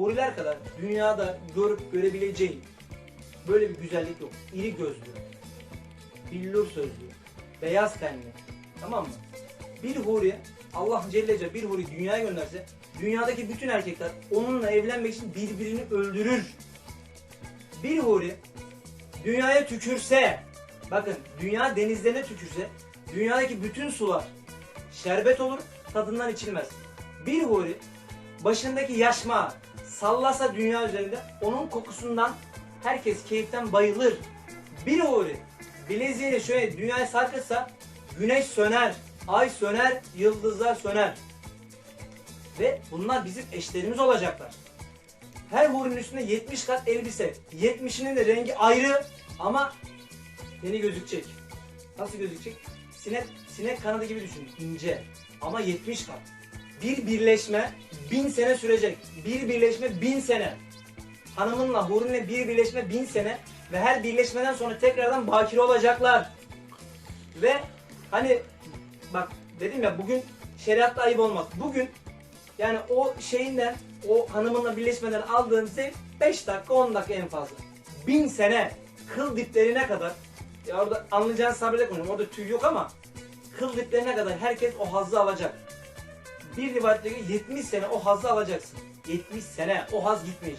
huriler kadar dünyada görüp görebileceğin böyle bir güzellik yok. İri gözlü, billur sözlü, beyaz tenli. Tamam mı? Bir huri, Allah Celle Celle bir huri dünyaya gönderse dünyadaki bütün erkekler onunla evlenmek için birbirini öldürür. Bir huri dünyaya tükürse, bakın dünya denizlerine tükürse dünyadaki bütün sular şerbet olur, tadından içilmez. Bir huri başındaki yaşma sallasa dünya üzerinde onun kokusundan herkes keyiften bayılır. Bir huri bileziğini şöyle dünyaya sarkırsa güneş söner, ay söner, yıldızlar söner. Ve bunlar bizim eşlerimiz olacaklar. Her hurinin üstünde 70 kat elbise. 70'inin de rengi ayrı ama yeni gözükecek. Nasıl gözükecek? Sinek, sinek kanadı gibi düşün. ince ama 70 kat. Bir birleşme bin sene sürecek. Bir birleşme bin sene. Hanımınla hurunla bir birleşme bin sene ve her birleşmeden sonra tekrardan bakire olacaklar. Ve hani bak dedim ya bugün şeriatta ayıp olmaz. Bugün yani o şeyinden o hanımınla birleşmeden aldığın zevk 5 dakika 10 dakika en fazla. Bin sene kıl diplerine kadar ya orada anlayacağın sabırla konuşuyorum. Orada tüy yok ama kıl diplerine kadar herkes o hazzı alacak. Bir rivayette göre 70 sene o hazzı alacaksın. 70 sene o haz gitmeyecek.